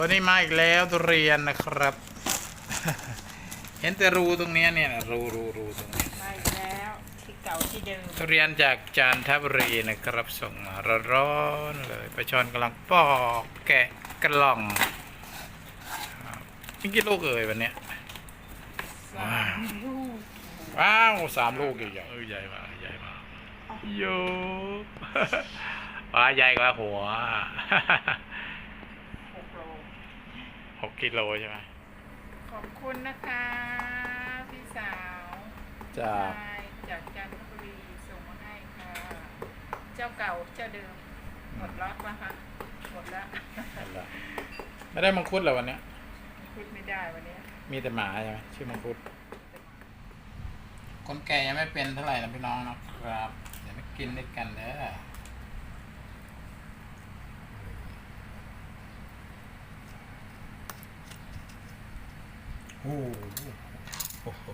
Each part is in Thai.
วันนี้มาอีกแล้วทุเรียนนะครับ เห็นแต่รูตรงเนี้ยเนี่ยรูรูรูตรงนี้มาอีกแล้วที่เก่าที่เดิมทุเรียนจากจานทบุรีนะครับ ส่งมาร้อนๆเลยประชอนกำลังปอกแกะกล่องครับนี่กี่ลูกเอ่ยวันเนี้ยสามลูกว้าวสามลูกใหญ่ๆเออใหญ่มากใหญ่มากโยว้าใหญ่กว่าหัวหกโล หกกิโลใช่ไหมขอบคุณนะคะ พี่สาวจากชายจากจันทบุรีส่งมาให้ค่ะ เจ้าเก่าเจ้าเดิมหมดล็อตแล้วค่ะหมดแล้วไม่ได้มังคุดเหรอวันเนี้ยพูดไม่ได้วันนี้มีแต่หมาใช่ไหมชื่อมังคุด คนแก่ยังไม่เป็นเท่าไหร่นะพี่น้องนะครับ เดี๋ยวมากินด้วยกันเด้อ โอ้โห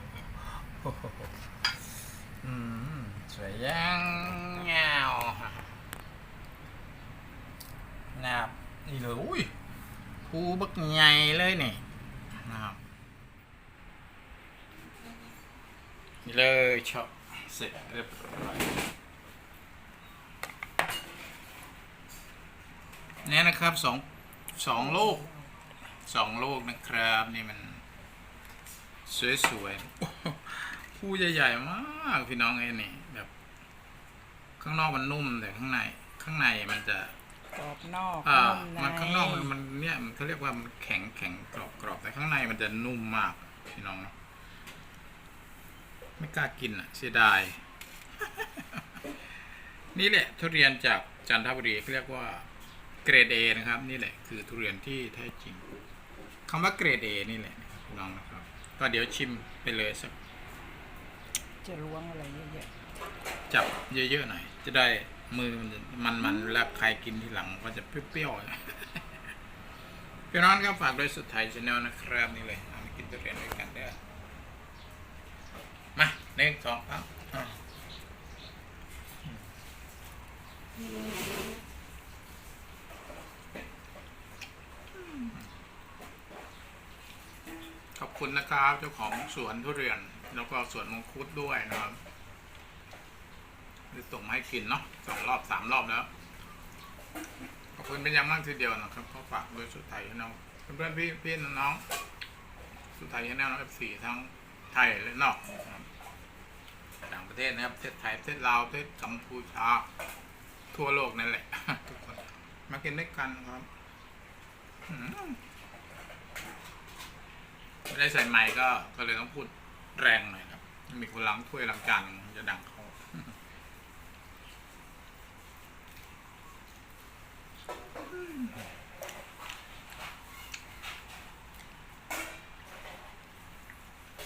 อืมสวยยังเงานะครับนี่เลยอุ้ยภูบักใหญ่เลยนี่นะครับนี่เลยชอบเสร็จเรียบร้อยนี่นะครับสองสองลูกสองลูกนะครับนี่มัน สวยๆโอ้โหผู้ใหญ่ๆมากพี่น้องไอ้นี่แบบ ข้างนอกมันนุ่มแต่ข้างใน ข้างในมันจะกรอบนอกอ่านุ่มในมันข้างนอกมันมันเนี่ยมันเขาเรียกว่ามันแข็งแข็งกรอบกรอบแต่ข้างในมันจะนุ่มมากพี่น้องเนอะไม่กล้ากินอะเสียดาย นี่แหละ ทุเรียนจากจันทบุรีเขาเรียกว่าเกรดเอนะครับ นี่แหละคือทุเรียนที่แท้จริงคำว่าเกรดเอนี่แหละนะครับพี่น้องนะครับ ก็เดี๋ยวชิมไปเลยสักจะล้วงอะไรเยอะจับเยอะๆหน่อย จะได้มือมันจะมันๆแล้วใครกินทีหลังก็จะเปรี้ยวๆ พี่น้องครับฝากด้วยสุดท้ายชาแนลนะครับนี่เลยเอามากินทุเรียนด้วยกันเด้อมาหนึ่งสองสามอะ คุณนะครับ เจ้าของสวนทุเรียน แล้วก็สวนมังคุดด้วยนะครับส่งมาให้กินเนาะสองรอบสามรอบแล้วขอบคุณเป็นอย่างมากทีเดียวนะครับก็ฝากด้วยสุดไทยให้น้องเพื่อนพี่พี่น้องสุดไทยให้น้องเอฟซีทั้งไทยและนอกต่างประเทศนะครับประเทศไทยประเทศลาวประเทศกัมพูชาทั่วโลกนั่นแหละทุกคนมากินด้วยกันครับ ไม่ได้ใส่ไมค์ก็ก็เลยต้องพูดแรงหน่อยครับ มีคนล้างถ้วยล้างจานจะดังเขา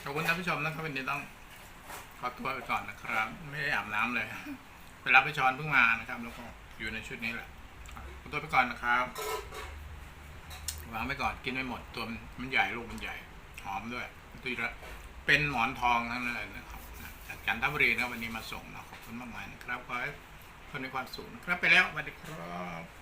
ขอบคุณท่านผู้ชมนะครับวันนี้ต้องขอตัวไปก่อนนะครับ ไม่ได้อาบน้ำเลย ไปรับไปช้อนเพิ่งมานะครับ แล้วก็อยู่ในชุดนี้แหละขอตัวไปก่อนนะครับวางไปก่อนกินไม่หมดตัวมันใหญ่ลูกมันใหญ่ หอมด้วยตุยละเป็นหมอนทองทั้งนั้นเลยนะครับจากจันทบุรีนะวันนี้มาส่งนะขอบคุณมากมายนะครับขอให้คนมีความสุขนะครับไปแล้วสวัสดีครับ